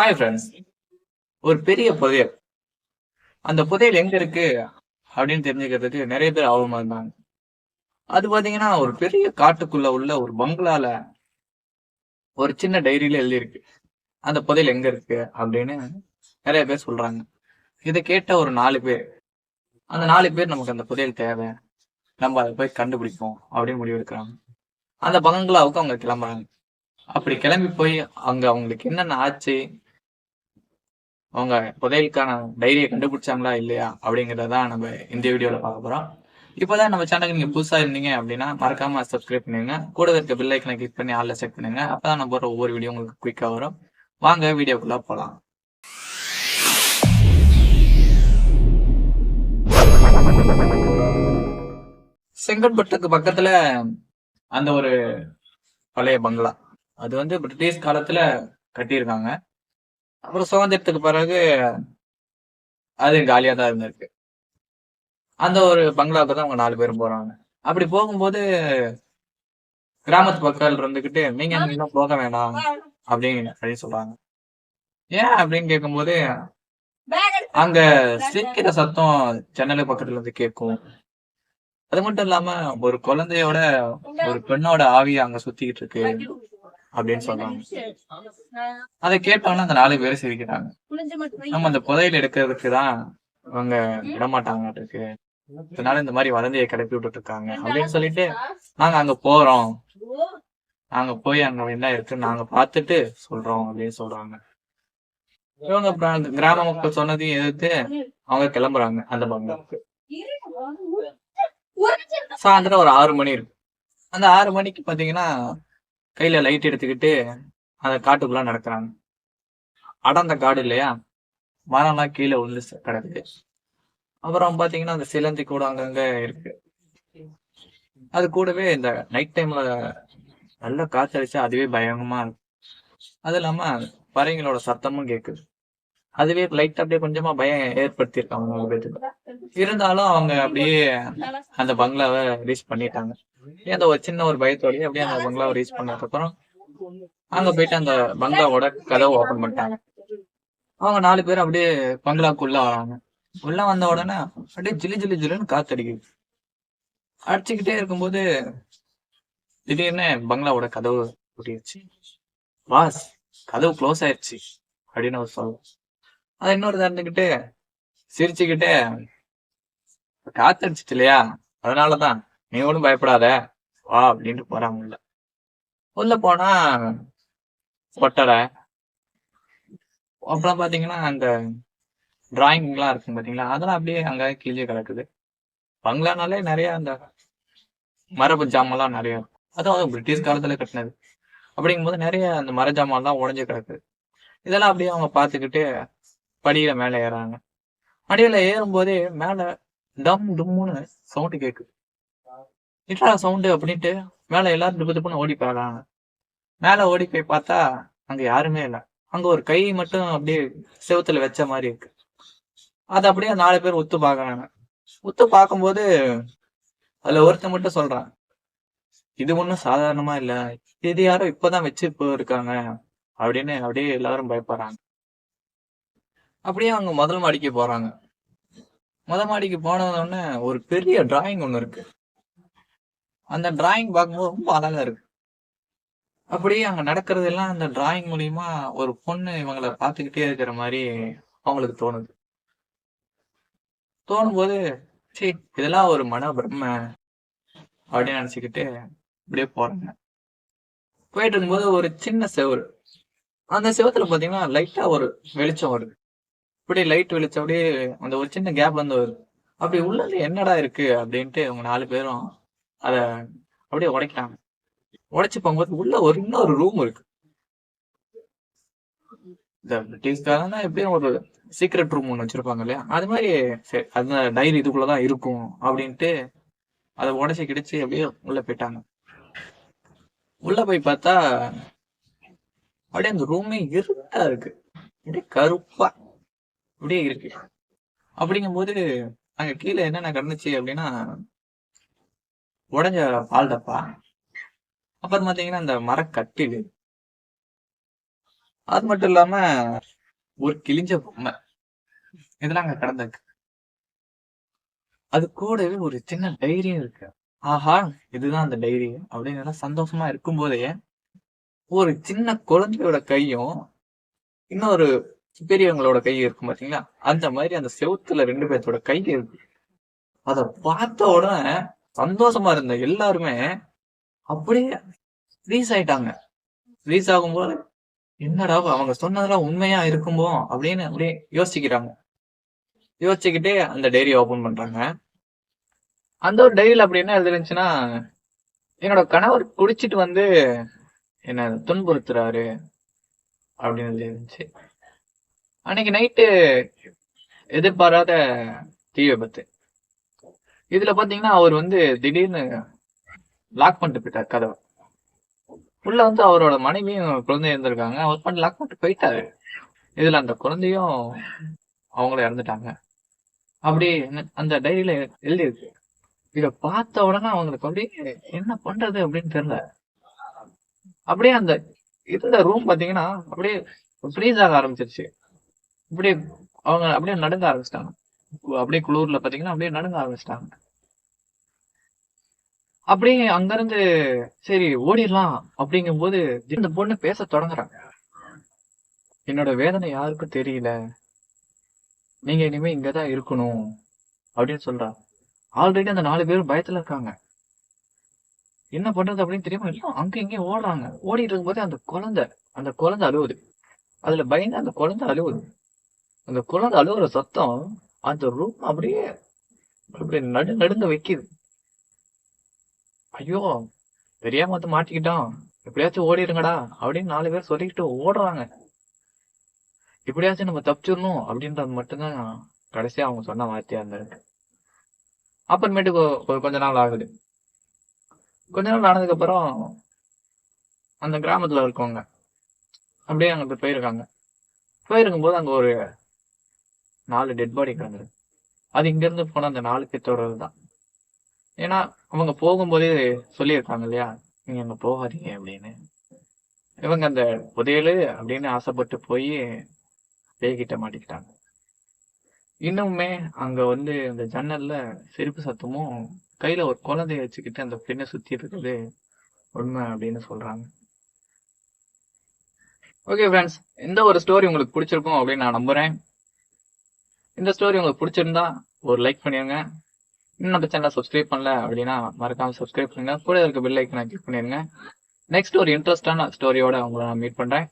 Hi friends ஒரு பெரிய புதையல். அந்த புதையல் எங்க இருக்கு அப்படின்னு தெரிஞ்சுக்கிறதுக்கு நிறைய பேர் ஆர்வமா இருந்தாங்க. அது பாத்தீங்கன்னா ஒரு பெரிய காட்டுக்குள்ள உள்ள ஒரு பங்களால ஒரு சின்ன டைரியில எழுதியிருக்கு. அந்த புதையல் எங்க இருக்கு அப்படின்னு நிறைய பேர் சொல்றாங்க. இதை கேட்ட ஒரு நாலு பேர். அந்த நாலு பேர் நமக்கு அந்த புதையல் தேவை. நம்ம அதை போய் கண்டுபிடிப்போம் அப்படின்னு முடிவு எடுக்கிறாங்க. அந்த பங்களாவுக்கு அவங்க கிளம்புறாங்க. அப்படி கிளம்பி போய் அங்க அவங்களுக்கு என்னென்ன ஆச்சு? அவங்க புதையலுக்கான டைரியை கண்டுபிடிச்சாங்களா இல்லையா அப்படிங்கிறதான் நம்ம இந்த வீடியோல பார்க்க போறோம். இப்போதான் நம்ம சேனலுக்கு நீங்க புதுசா இருந்தீங்க அப்படின்னா மறக்காம சப்ஸ்கிரைப் பண்ணுங்க கூட இருக்க பில் ஐக்கனை கிளிக் பண்ணி ஆல்ல செக் பண்ணுங்க. அப்பதான் நம்ம போற ஒவ்வொரு வீடியோ உங்களுக்கு குயிக்கா வரும். வாங்க வீடியோக்குள்ள போலாம். செங்கல்பட்டுக்கு பக்கத்துல அந்த ஒரு பழைய பங்களா அது வந்து பிரிட்டிஷ் காலத்துல கட்டியிருக்காங்க. அப்புறம் சுதந்திரத்துக்கு பிறகு அது காலியாக தான் இருந்திருக்கு. அந்த ஒரு பங்களாவுக்கு தான் அவங்க நாலு பேரும் போறாங்க. அப்படி போகும்போது கிராமத்து மக்கள் இருந்துகிட்டு நீங்க இன்னும் போக வேண்டாம் அப்படின்னு சொல்லி சொல்றாங்க. ஏன் அப்படின்னு கேட்கும்போது அங்க சிரிக்கிற சத்தம் ஜன்னல் பக்கத்துல இருந்து கேட்கும். அது மட்டும் இல்லாம ஒரு குழந்தையோட ஒரு பெண்ணோட ஆவி அங்க சுத்திக்கிட்டு இருக்கு. அப்படின்னு சொல்றாங்க அதை கேட்டோன்னே அந்த நாலு பேரும் சிரிக்கிறாங்க. நம்ம அந்த புதையல் எடுக்கிறதுக்கு தான் அவங்க விடமாட்டாங்க இருக்கு இதனால இந்த மாதிரி வதந்தியை கிளப்பி விட்டுட்டு இருக்காங்க அப்படின்னு சொல்லிட்டு நாங்க அங்க போறோம். நாங்க போய் அங்க என்ன இருக்குன்னு நாங்க பார்த்துட்டு சொல்றோம் அப்படின்னு சொல்றாங்க. இவங்க அப்புறம் கிராம மக்கள் சொன்னதையும் எதிர்த்து அவங்க கிளம்புறாங்க அந்த பங்களாவுக்கு சாயந்தரம் ஒரு ஆறு மணி இருக்கு. அந்த ஆறு மணிக்கு பாத்தீங்கன்னா கையில லைட் எடுத்துக்கிட்டு அந்த காட்டுக்குள்ள நடக்கிறாங்க. அடர்ந்த காடு இல்லையா? மரம்லாம் கீழே விழுந்து கிடக்குது. அப்புறம் பாத்தீங்கன்னா அந்த சிலந்தி கூட அங்கங்க இருக்கு. அது கூடவே இந்த நைட் டைம்ல நல்ல காத்தடிச்சா அதுவே பயங்கரமா இருக்கு அது இல்லாம பறவைங்களோட சத்தமும் கேக்குது. அதுவே லைட் அப்படியே கொஞ்சமா பயம் ஏற்படுத்தியிருக்காங்க அவங்க பேருக்கு இருந்தாலும் அவங்க அப்படியே அந்த பங்களாவை ரீச் பண்ணிட்டாங்க. அப்படியே அந்த ஒரு சின்ன ஒரு பயத்தோடய அப்படியே அந்த பங்களாவை ரீச் பண்ணதுக்கு அப்புறம் அங்க போயிட்டு அந்த பங்களாவோட கதவை ஓபன் பண்ணிட்டாங்க. அவங்க நாலு பேர் அப்படியே பங்களாக்குள்ள வராங்க. உள்ள வந்த உடனே அப்படியே ஜிலி ஜிலி ஜிலுன்னு காத்தடிக்குது. அடிச்சுக்கிட்டே இருக்கும்போது திடீர்னு பங்களாவோட கதவு பூட்டிடுச்சு வாஸ் கதவு க்ளோஸ் ஆயிடுச்சு அப்படின்னு அவர் சொல்லுவோம் அதை இன்னொரு தந்துக்கிட்டு சிரிச்சுக்கிட்டு காத்தடிச்சிட்டு இல்லையா அதனாலதான் நீ ஒன்றும் பயப்படாத. வா அப்படின்ட்டு போறாங்க உள்ள. உள்ள போனா கொட்டடை. அப்புறம் பாத்தீங்கன்னா அந்த டிராயிங் எல்லாம் இருக்கும் பாத்தீங்களா? அதெல்லாம் அப்படியே அங்க கீழே கிடக்குது. பங்களானாலே நிறைய அந்த மரபு ஜாமான்லாம் நிறைய இருக்கும். அதுவும் பிரிட்டிஷ் காலத்துல கட்டினது. அப்படிங்கும்போது நிறைய அந்த மர ஜாமான்லாம் உடைஞ்சு கிடக்குது. இதெல்லாம் அப்படியே அவங்க பார்த்துக்கிட்டு படியில மேல ஏறாங்க. படியில ஏறும் போதே மேல டம் டும்முன்னு சவுண்டு கேக்குது. என்னடா சவுண்டு அப்படின்ட்டு மேல எல்லாரும் திப்பு திப்புன்னு ஓடி போறாங்க. மேல ஓடி போய் பார்த்தா அங்க யாருமே இல்ல. அங்க ஒரு கை மட்டும் அப்படியே செவுத்துல வச்ச மாதிரி இருக்கு. அது அப்படியே நாலு பேர் உத்து பாக்குறாங்க உத்து பார்க்கும்போது அதுல ஒருத்தன் மட்டும் சொல்றான். இது ஒண்ணும் சாதாரணமா இல்ல. இது யாரோ இப்பதான் வச்சு இப்போ இருக்காங்க அப்படின்னு அப்படியே எல்லாரும் பயப்படுறாங்க. அப்படியே அவங்க முதல் மாடிக்கு போறாங்க. முதல் மாடிக்கு போன உடனே ஒரு பெரிய டிராயிங் ஒன்று இருக்கு. அந்த டிராயிங் பார்க்கும்போது ரொம்ப அழகா இருக்கு. அப்படியே அங்க நடக்கிறது எல்லாம் அந்த டிராயிங் மூலியமா ஒரு பொண்ணு இவங்கள பார்த்துக்கிட்டே இருக்கிற மாதிரி அவங்களுக்கு தோணுது. தோணும் போது சரி இதெல்லாம் ஒரு மன பிரம்ம அப்படின்னு நினைச்சுக்கிட்டு அப்படியே போறாங்க. போயிட்டு இருக்கும்போது ஒரு சின்ன செவுரு. அந்த செவத்துல பாத்தீங்கன்னா லைட்டா ஒரு வெளிச்சம் வருது. அப்படியே லைட் வெளிச்சம் அப்படியே அந்த ஒரு சின்ன கேப் வந்து வருது. அப்படி உள்ளது என்னடா இருக்கு அப்படின்ட்டு அவங்க நாலு பேரும் அத அப்படியே உடைக்கிறாங்க. உடைச்சு போகும்போது உள்ள ஒரு இன்னொரு ரூம் இருக்கு. இந்த பிரிட்டிஷ்காரன் தான் எப்படியும் ஒரு சீக்ரெட் ரூம் ஒன்று வச்சிருப்பாங்க இல்லையா? அது மாதிரி சரி அந்த டைரி இதுக்குள்ளதான் இருக்கும் அப்படின்ட்டு அதை உடைச்சு கிடிச்சு அப்படியே உள்ள போயிட்டாங்க. உள்ள போய் பார்த்தா அப்படியே அந்த ரூமே இருட்டா இருக்கு. அப்படியே கருப்பா. அப்படியே இருக்கு. அப்படிங்கும்போது அங்க கீழே என்னென்ன கிடந்துச்சு அப்படின்னா உடைஞ்ச பால் டப்பா அப்புறம் பாத்தீங்கன்னா அந்த மரக்கட்டில். அது மட்டும் இல்லாம ஒரு கிழிஞ்ச பொம்மை. இதெல்லாம் அங்க கிடந்திருக்கு. அது கூடவே ஒரு சின்ன டைரியும் இருக்கு. ஆஹா இதுதான் அந்த டைரி. அப்படின்னு சந்தோஷமா சந்தோஷமா இருக்கும்போதே ஒரு சின்ன குழந்தையோட கையும் இன்னொரு பெரியவங்களோட கை இருக்கும் பாத்தீங்களா? அந்த மாதிரி அந்த செவுத்துல ரெண்டு பேர்த்தோட கை இருக்கு. அத பார்த்த உடனே சந்தோஷமா இருந்த எல்லாருமே அப்படியே ஃப்ரீஸ் ஆயிட்டாங்க. ஃப்ரீஸ் ஆகும்போது என்னடா அவங்க சொன்னதெல்லாம் உண்மையா இருக்குமோ அப்படின்னு அப்படியே யோசிக்கிறாங்க. யோசிச்சுக்கிட்டே அந்த டைரி ஓபன் பண்றாங்க. அந்த ஒரு டைரியில அப்படி என்ன எழுதிருந்துச்சுன்னா என்னோட கணவர் குடிச்சிட்டு வந்து என்ன துன்புறுத்துறாரு அப்படின்னு எழுதிருந்துச்சு. அன்னைக்கு நைட்டு எதிர்பாராத தீ விபத்து. இதுல பாத்தீங்கன்னா அவர் வந்து திடீர்னு லாக் பண்ணிட்டு போயிட்டார் கதவை. உள்ள வந்து அவரோட மனைவியும் குழந்தையும் இருந்திருக்காங்க. அவர் பண்ணி லாக் பண்ணிட்டு போயிட்டாரு. இதுல அந்த குழந்தையும் அவங்கள இறந்துட்டாங்க. அப்படி அந்த டைரியில எழுதியிருக்கு. இத பார்த்த உடனே அவங்களுக்கு அப்படியே என்ன பண்றது அப்படின்னு தெரியல. அப்படியே அந்த இருந்த ரூம் பாத்தீங்கன்னா அப்படியே ஃப்ரீஸ் ஆக ஆரம்பிச்சிருச்சு. இப்படியே அவங்க அப்படியே நடுங்க ஆரம்பிச்சிட்டாங்க. அப்படியே குளூர்ல பாத்தீங்கன்னா அப்படியே நடுங்க ஆரம்பிச்சிட்டாங்க. அப்படியே அங்கிருந்து சரி ஓடிடலாம் அப்படிங்கும் போது இந்த பொண்ணு பேச தொடங்குறாங்க. என்னோட வேதனை யாருக்கும் தெரியல. நீங்க இனிமே இங்கதான் இருக்கணும் அப்படின்னு சொல்றா. ஆல்ரெடி அந்த நாலு பேரும் பயத்துல இருக்காங்க. என்ன பண்றது அப்படின்னு தெரியாம எல்லாம் அங்க இங்கேயும் ஓடுறாங்க. ஓடிட்டு இருக்கும்போது அந்த குழந்தை அந்த குழந்தை அழுவுது. அதுல பயந்து அந்த குழந்தை அழுவுது. அந்த குழந்தை அழுகுற சத்தம் அந்த ரூம் அப்படியே அப்படியே நடு நடுங்க வைக்குது. ஐயோ தெரியாம வந்து மாட்டிக்கிட்டோம். எப்படியாச்சும் ஓடிடுங்கடா அப்படின்னு நாலு பேர் சொல்லிக்கிட்டு ஓடுறாங்க. எப்படியாச்சும் நம்ம தப்பிச்சிடணும் அப்படின்றது மட்டும்தான் கடைசியா அவங்க சொன்ன வார்த்தையா இருந்திருக்கு. அப்புறமேட்டுக்கு கொஞ்ச நாள் ஆகுது. கொஞ்ச நாள் ஆனதுக்கு அப்புறம் அந்த கிராமத்துல இருக்கவங்க அப்படியே அங்க போயிருக்காங்க. போயிருக்கும் போது அங்க ஒரு நாலு டெட் பாடி கிடந்தது. அது இங்கிருந்து போன அந்த நாலு பேத்தோட தான். ஏன்னா அவங்க போகும்போதே சொல்லியிருக்காங்க இல்லையா? நீங்க அங்க போகாதீங்க அப்படின்னு. இவங்க அந்த புதையலு அப்படின்னு ஆசைப்பட்டு போய் பேய்கிட்ட மாட்டிக்கிட்டாங்க. இன்னுமே அங்க வந்து அந்த ஜன்னல்ல செருப்பு சத்தமும் கையில ஒரு குழந்தைய வச்சுக்கிட்டு அந்த பெண்ணை சுத்தி இருக்குது உண்மை அப்படின்னு சொல்றாங்க. ஓகே ஃப்ரெண்ட்ஸ் இந்த ஒரு ஸ்டோரி உங்களுக்கு பிடிச்சிருக்கும் அப்படின்னு நான் நம்புறேன். இந்த ஸ்டோரி உங்களுக்கு பிடிச்சிருந்தா ஒரு லைக் பண்ணிடுங்க இன்னும் நம்ம சேனலை சப்ஸ்கிரைப் பண்ணல அப்படின்னா மறக்காம சப்ஸ்கிரைப் பண்ணுங்க. கூட இருக்க பெல் ஐக்கனை கிளிக் பண்ணிடுங்க நெக்ஸ்ட் ஒரு இன்ட்ரெஸ்டான ஸ்டோரியோட உங்களை நான் மீட் பண்றேன்.